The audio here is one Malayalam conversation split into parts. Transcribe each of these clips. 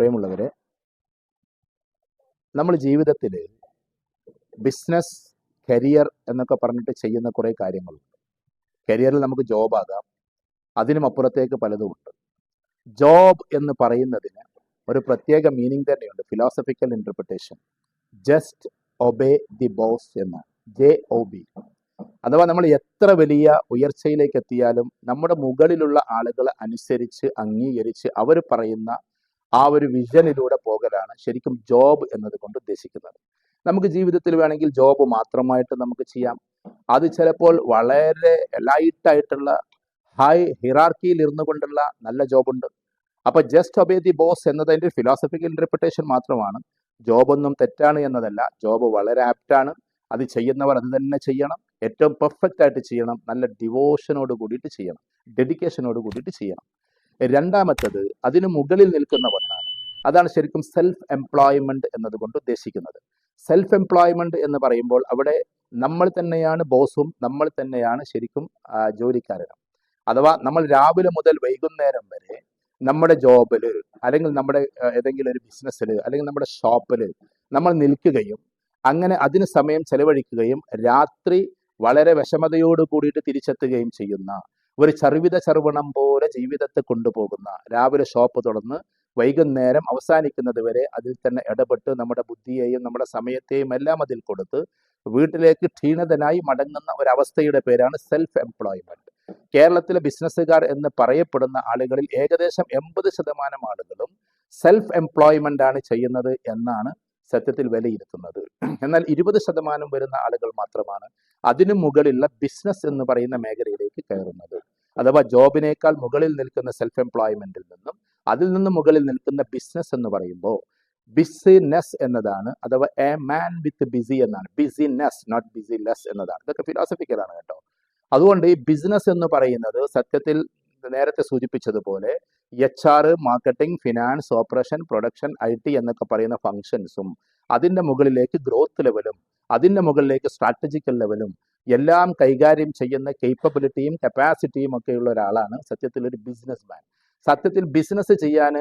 പ്രിയമുള്ളവരെ നമ്മൾ ജീവിതത്തിൽ ബിസിനസ് കരിയർ എന്നൊക്കെ പറഞ്ഞിട്ട് ചെയ്യുന്ന കുറേ കാര്യങ്ങളുണ്ട് കരിയറിൽ നമുക്ക് ജോബ് ആകാം. അതിനും അപ്പുറത്തേക്ക് പലതുമുണ്ട് ജോബ് എന്ന് പറയുന്നതിന് ഒരു പ്രത്യേക മീനിങ് തന്നെയുണ്ട്. Philosophical interpretation just obey the boss എന്ന്. ജെ ഒ ബി അഥവാ നമ്മൾ എത്ര വലിയ ഉയർച്ചയിലേക്ക് എത്തിയാലും നമ്മുടെ മുകളിലുള്ള ആളുകളെ അനുസരിച്ച് അംഗീകരിച്ച് അവർ പറയുന്ന ആ ഒരു വിഷനിലൂടെ പോകലാണ് ശരിക്കും ജോബ് എന്നത് കൊണ്ട് ഉദ്ദേശിക്കുന്നത്. നമുക്ക് ജീവിതത്തിൽ വേണമെങ്കിൽ ജോബ് മാത്രമായിട്ട് നമുക്ക് ചെയ്യാം. അത് ചിലപ്പോൾ വളരെ ലൈറ്റായിട്ടുള്ള ഹൈ ഹിറാർക്കിയിൽ ഇരുന്നു കൊണ്ടുള്ള നല്ല ജോബുണ്ട് അപ്പൊ ജസ്റ്റ് ഒബേ ദി ബോസ് എന്നതിന്റെ ഫിലോസഫിക്കൽ ഇന്റർപ്രിട്ടേഷൻ മാത്രമാണ്. ജോബൊന്നും തെറ്റാണ് എന്നതല്ല. ജോബ് വളരെ ആപ്റ്റാണ് അത് ചെയ്യുന്നവർ അത് തന്നെ ചെയ്യണം. ഏറ്റവും പെർഫെക്റ്റ് ആയിട്ട് ചെയ്യണം. നല്ല ഡിവോഷനോട് കൂടിയിട്ട് ചെയ്യണം. ഡെഡിക്കേഷനോട് കൂടിയിട്ട് ചെയ്യണം. രണ്ടാമത്തത് അതിനു മുകളിൽ നിൽക്കുന്ന ഒന്നാണ് അതാണ് ശരിക്കും സെൽഫ് എംപ്ലോയ്മെന്റ് എന്നതുകൊണ്ട് ഉദ്ദേശിക്കുന്നത്. സെൽഫ് എംപ്ലോയ്മെന്റ് എന്ന് പറയുമ്പോൾ അവിടെ നമ്മൾ തന്നെയാണ് ബോസും നമ്മൾ തന്നെയാണ് ശരിക്കും ജോലിക്കാരനും. അഥവാ നമ്മൾ രാവിലെ മുതൽ വൈകുന്നേരം വരെ നമ്മുടെ ജോബിൽ അല്ലെങ്കിൽ നമ്മുടെ ഏതെങ്കിലും ഒരു ബിസിനസ്സിൽ അല്ലെങ്കിൽ നമ്മുടെ ഷോപ്പിൽ നമ്മൾ നിൽക്കുകയും അങ്ങനെ അതിന് സമയം ചെലവഴിക്കുകയും രാത്രി വളരെ വിഷമതയോട് കൂടിയിട്ട് തിരിച്ചെത്തുകയും ചെയ്യുന്ന ഒരു ചർവിത ചർവണം പോലെ ജീവിതത്തെ കൊണ്ടുപോകുന്ന രാവിലെ ഷോപ്പ് തുറന്ന് വൈകുന്നേരം അവസാനിക്കുന്നത് വരെ അതിൽ തന്നെ ഇടപെട്ട് നമ്മുടെ ബുദ്ധിയെയും നമ്മുടെ സമയത്തെയും എല്ലാം അതിൽ കൊടുത്ത് വീട്ടിലേക്ക് ക്ഷീണിതനായി മടങ്ങുന്ന ഒരവസ്ഥയുടെ പേരാണ് സെൽഫ് എംപ്ലോയ്മെന്റ് കേരളത്തിലെ ബിസിനസ്സുകാർ എന്ന് പറയപ്പെടുന്ന ആളുകളിൽ ഏകദേശം എൺപത് ശതമാനം ആളുകളും സെൽഫ് എംപ്ലോയ്മെന്റ് ആണ് ചെയ്യുന്നത് എന്നാണ് സത്യത്തിൽ വിലയിരുത്തുന്നത്. എന്നാൽ ഇരുപത് ശതമാനം വരുന്ന ആളുകൾ മാത്രമാണ് അതിനു മുകളിലുള്ള ബിസിനസ് എന്ന് പറയുന്ന മേഖലയിലേക്ക് കയറുന്നത്. അഥവാ ജോബിനേക്കാൾ മുകളിൽ നിൽക്കുന്ന സെൽഫ് എംപ്ലോയ്മെന്റിൽ നിന്നും അതിൽ നിന്ന് മുകളിൽ നിൽക്കുന്ന ബിസിനസ് എന്ന് പറയുമ്പോൾ ബിസിനെസ് എന്നതാണ് അഥവാ എ മാൻ വിത്ത് ബിസി എന്നാണ്. ബിസിനെസ് നോട്ട് ബിസി ലെസ് എന്നതാണ്. ഇതൊക്കെ ഫിലോസഫിക്കലാണ് കേട്ടോ. അതുകൊണ്ട് ഈ ബിസിനസ് എന്ന് പറയുന്നത് സത്യത്തിൽ നേരത്തെ സൂചിപ്പിച്ചതുപോലെ H R marketing finance operation production I T എന്നൊക്കെ പറയുന്ന ഫങ്ഷൻസും അതിന്റെ മുകളിലേക്ക് ഗ്രോത്ത് ലെവലും അതിന്റെ മുകളിലേക്ക് സ്ട്രാറ്റജിക്കൽ ലെവലും എല്ലാം കൈകാര്യം ചെയ്യുന്ന കേപ്പബിലിറ്റിയും കപ്പാസിറ്റിയും ഒക്കെയുള്ള ഒരാളാണ് സത്യത്തിൽ ഒരു ബിസിനസ് മാൻ സത്യത്തിൽ ബിസിനസ് ചെയ്യാൻ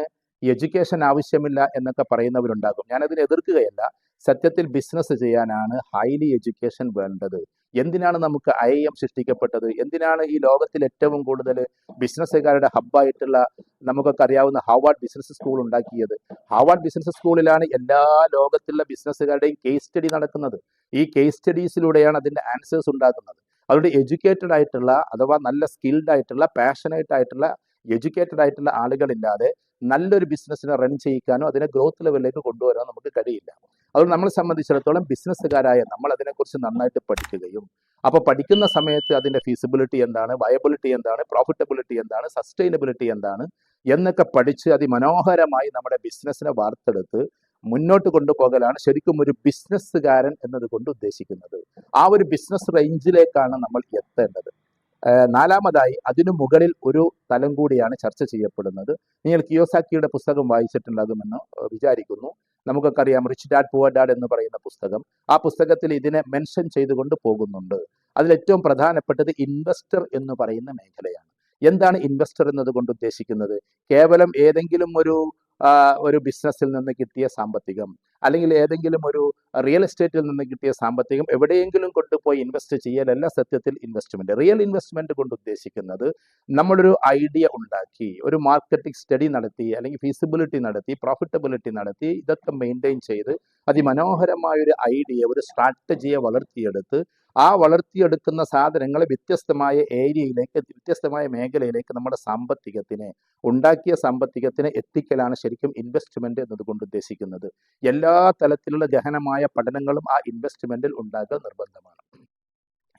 എഡ്യൂക്കേഷൻ ആവശ്യമില്ല എന്നൊക്കെ പറയുന്നവരുണ്ടാകും. ഞാനതിനെ എതിർക്കുകയല്ല. സത്യത്തിൽ ബിസിനസ് ചെയ്യാനാണ് ഹൈലി എഡ്യൂക്കേഷൻ വേണ്ടത്. എന്തിനാണ് നമുക്ക് ഐ എം സൃഷ്ടിക്കപ്പെട്ടത്? എന്തിനാണ് ഈ ലോകത്തിൽ ഏറ്റവും കൂടുതൽ ബിസിനസ്സുകാരുടെ ഹബ്ബായിട്ടുള്ള നമുക്കൊക്കെ അറിയാവുന്ന ഹാർവാർഡ് ബിസിനസ് സ്കൂൾ ഉണ്ടാക്കിയത്? ഹാർവാർഡ് ബിസിനസ് സ്കൂളിലാണ് എല്ലാ ലോകത്തിലുള്ള ബിസിനസ്സുകാരുടെയും കേസ് സ്റ്റഡി നടക്കുന്നത്. ഈ കേസ് സ്റ്റഡീസിലൂടെയാണ് അതിന്റെ ആൻസേഴ്സ് ഉണ്ടാക്കുന്നത് അതുകൊണ്ട് എഡ്യൂക്കേറ്റഡ് ആയിട്ടുള്ള അഥവാ നല്ല സ്കിൽഡ് ആയിട്ടുള്ള പാഷനേറ്റ് ആയിട്ടുള്ള എഡ്യൂക്കേറ്റഡ് ആയിട്ടുള്ള ആളുകളില്ലാതെ നല്ലൊരു ബിസിനസ്സിനെ റൺ ചെയ്യിക്കാനോ അതിനെ ഗ്രോത്ത് ലെവലിലേക്ക് കൊണ്ടുവരാനോ നമുക്ക് കഴിയില്ല. അതുകൊണ്ട് നമ്മളെ സംബന്ധിച്ചിടത്തോളം ബിസിനസ്സുകാരായ നമ്മൾ അതിനെക്കുറിച്ച് നന്നായിട്ട് പഠിക്കുകയും അപ്പോൾ പഠിക്കുന്ന സമയത്ത് അതിന്റെ ഫീസിബിലിറ്റി എന്താണ് വയബിലിറ്റി എന്താണ് പ്രോഫിറ്റബിലിറ്റി എന്താണ് സസ്റ്റൈനബിലിറ്റി എന്താണ് എന്നൊക്കെ പഠിച്ച് അതിമനോഹരമായി നമ്മുടെ ബിസിനസ്സിനെ വാർത്തെടുത്ത് മുന്നോട്ട് കൊണ്ടുപോകലാണ് ശരിക്കും ഒരു ബിസിനസ്സുകാരൻ എന്നതുകൊണ്ട് ഉദ്ദേശിക്കുന്നത്. ആ ഒരു ബിസിനസ് റേഞ്ചിലേക്കാണ് നമ്മൾ എത്തേണ്ടത്. നാലാമതായി അതിനു മുകളിൽ ഒരു തലം കൂടിയാണ് ചർച്ച ചെയ്യപ്പെടുന്നത്. നിങ്ങൾ കിയോസാക്കിയുടെ പുസ്തകം വായിച്ചിട്ടുണ്ടാകുമെന്ന് വിചാരിക്കുന്നു. നമുക്കൊക്കെ അറിയാം റിച്ച് ഡാഡ് പുവർ ഡാഡ് എന്ന് പറയുന്ന പുസ്തകം. ആ പുസ്തകത്തിൽ ഇതിനെ മെൻഷൻ ചെയ്തുകൊണ്ട് പോകുന്നുണ്ട്. അതിലേറ്റവും പ്രധാനപ്പെട്ടത് ഇൻവെസ്റ്റർ എന്ന് പറയുന്ന മേഖലയാണ്. എന്താണ് ഇൻവെസ്റ്റർ എന്നതുകൊണ്ട് ഉദ്ദേശിക്കുന്നത്? കേവലം ഏതെങ്കിലും ഒരു ഒരു ബിസിനസ്സിൽ നിന്ന് കിട്ടിയ സാമ്പത്തികം. അല്ലെങ്കിൽ ഏതെങ്കിലും ഒരു റിയൽ എസ്റ്റേറ്റിൽ നിന്ന് കിട്ടിയ സാമ്പത്തികം എവിടെയെങ്കിലും കൊണ്ടുപോയി ഇൻവെസ്റ്റ് ചെയ്യലല്ല സത്യത്തിൽ ഇൻവെസ്റ്റ്മെന്റ്. റിയൽ ഇൻവെസ്റ്റ്മെന്റ് കൊണ്ട് ഉദ്ദേശിക്കുന്നത് നമ്മളൊരു ഐഡിയ ഉണ്ടാക്കി ഒരു മാർക്കറ്റിംഗ് സ്റ്റഡി നടത്തി അല്ലെങ്കിൽ ഫീസിബിലിറ്റി നടത്തി പ്രോഫിറ്റബിലിറ്റി നടത്തി ഇതൊക്കെ മെയിന്റെയിൻ ചെയ്ത് അതിമനോഹരമായ ഒരു ഐഡിയ ഒരു സ്ട്രാറ്റജിയെ വളർത്തിയെടുത്ത് ആ വളർത്തിയെടുക്കുന്ന സാധനങ്ങൾ വ്യത്യസ്തമായ ഏരിയയിലേക്ക് വ്യത്യസ്തമായ മേഖലയിലേക്ക് നമ്മുടെ സാമ്പത്തികത്തിനെ ഉണ്ടാക്കിയ സാമ്പത്തികത്തിനെ എത്തിക്കലാണ് ശരിക്കും ഇൻവെസ്റ്റ്മെന്റ് എന്നതുകൊണ്ട് ഉദ്ദേശിക്കുന്നത്. എല്ലാ തലത്തിലുള്ള ഗഹനമായ പഠനങ്ങളും ആ ഇൻവെസ്റ്റ്മെന്റിൽ ഉണ്ടാകൽ നിർബന്ധമാണ്.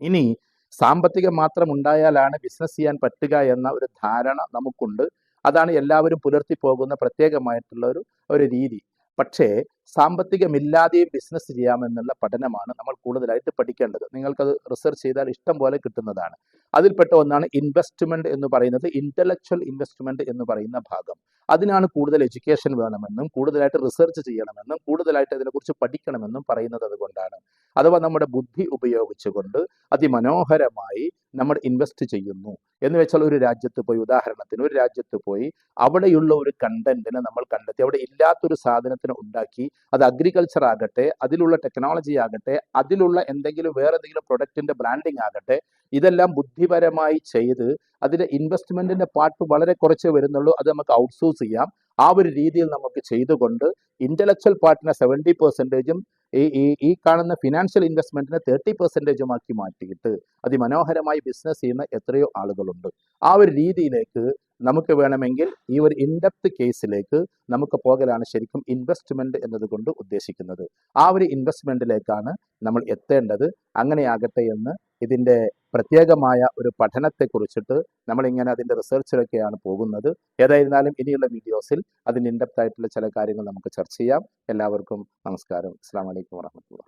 ഇനി സാമ്പത്തികം മാത്രം ഉണ്ടായാലാണ് ബിസിനസ് ചെയ്യാൻ പറ്റുക എന്ന ഒരു ധാരണ നമുക്കുണ്ട്. അതാണ് എല്ലാവരും പുലർത്തി പോകുന്ന പ്രത്യേകമായിട്ടുള്ള ഒരു ഒരു രീതി. പക്ഷേ സാമ്പത്തികമില്ലാതെയും ബിസിനസ് ചെയ്യാമെന്നുള്ള പഠനമാണ് നമ്മൾ കൂടുതലായിട്ട് പഠിക്കേണ്ടത്. നിങ്ങൾക്കത് റിസർച്ച് ചെയ്താൽ ഇഷ്ടം പോലെ കിട്ടുന്നതാണ്. അതിൽപ്പെട്ട ഒന്നാണ് ഇൻവെസ്റ്റ്മെന്റ് എന്ന് പറയുന്നത് ഇന്റലക്ച്വൽ ഇൻവെസ്റ്റ്മെന്റ് എന്ന് പറയുന്ന ഭാഗം. അതിനാണ് കൂടുതൽ എഡ്യൂക്കേഷൻ വേണമെന്നും കൂടുതലായിട്ട് റിസർച്ച് ചെയ്യണമെന്നും കൂടുതലായിട്ട് അതിനെക്കുറിച്ച് പഠിക്കണമെന്നും പറയുന്നത് അതുകൊണ്ടാണ്. അഥവാ നമ്മുടെ ബുദ്ധി ഉപയോഗിച്ചുകൊണ്ട് അതിമനോഹരമായി നമ്മൾ ഇൻവെസ്റ്റ് ചെയ്യുന്നു. എന്ന് വെച്ചാൽ ഒരു രാജ്യത്ത് പോയി ഉദാഹരണത്തിന് ഒരു രാജ്യത്ത് പോയി അവിടെയുള്ള ഒരു കണ്ടന്റിനെ നമ്മൾ കണ്ടെത്തി അവിടെ ഇല്ലാത്തൊരു സാധനത്തിന് ഉണ്ടാക്കി അത് അഗ്രികൾച്ചർ ആകട്ടെ അതിലുള്ള ടെക്നോളജി ആകട്ടെ അതിലുള്ള എന്തെങ്കിലും വേറെ എന്തെങ്കിലും പ്രൊഡക്റ്റിന്റെ ബ്രാൻഡിങ് ആകട്ടെ ഇതെല്ലാം ബുദ്ധിപരമായി ചെയ്ത് അതിന്റെ ഇൻവെസ്റ്റ്മെന്റിന്റെ പാർട്ട് വളരെ കുറച്ച് വരുന്നുള്ളൂ. അത് നമുക്ക് ഔട്ട്സോഴ്സ് ചെയ്യാം. ആ ഒരു രീതിയിൽ നമുക്ക് ചെയ്തുകൊണ്ട് ഇന്റലക്ച്വൽ പാർട്ടിനെ സെവന്റി പെർസെന്റേജും ഈ ഈ ഈ കാണുന്ന ഫിനാൻഷ്യൽ ഇൻവെസ്റ്റ്മെന്റിനെ തേർട്ടി പെർസെന്റേജും ആക്കി മാറ്റിയിട്ട് അതിമനോഹരമായി ബിസിനസ് ചെയ്യുന്ന എത്രയോ ആളുകളുണ്ട്. ആ ഒരു രീതിയിലേക്ക് നമുക്ക് വേണമെങ്കിൽ ഈ ഒരു ഇൻഡെപ്ത് കേസിലേക്ക് നമുക്ക് പോകലാണ് ശരിക്കും ഇൻവെസ്റ്റ്മെന്റ് എന്നതുകൊണ്ട് ഉദ്ദേശിക്കുന്നത്. ആ ഒരു ഇൻവെസ്റ്റ്മെന്റിലേക്കാണ് നമ്മൾ എത്തേണ്ടത്. അങ്ങനെയാകട്ടെ എന്ന് ഇതിന്റെ പ്രത്യേകമായ ഒരു പഠനത്തെ കുറിച്ചിട്ട് നമ്മളിങ്ങനെ അതിന്റെ റിസർച്ചിലൊക്കെയാണ് പോകുന്നത്. ഏതായിരുന്നാലും ഇനിയുള്ള വീഡിയോസിൽ അതിന്റെ ഇൻഡെപ്റ്റ് ആയിട്ടുള്ള ചില കാര്യങ്ങൾ നമുക്ക് ചർച്ച ചെയ്യാം. എല്ലാവർക്കും നമസ്കാരം. അസ്സാം വലൈക്കും വാഹമത്തുള്ള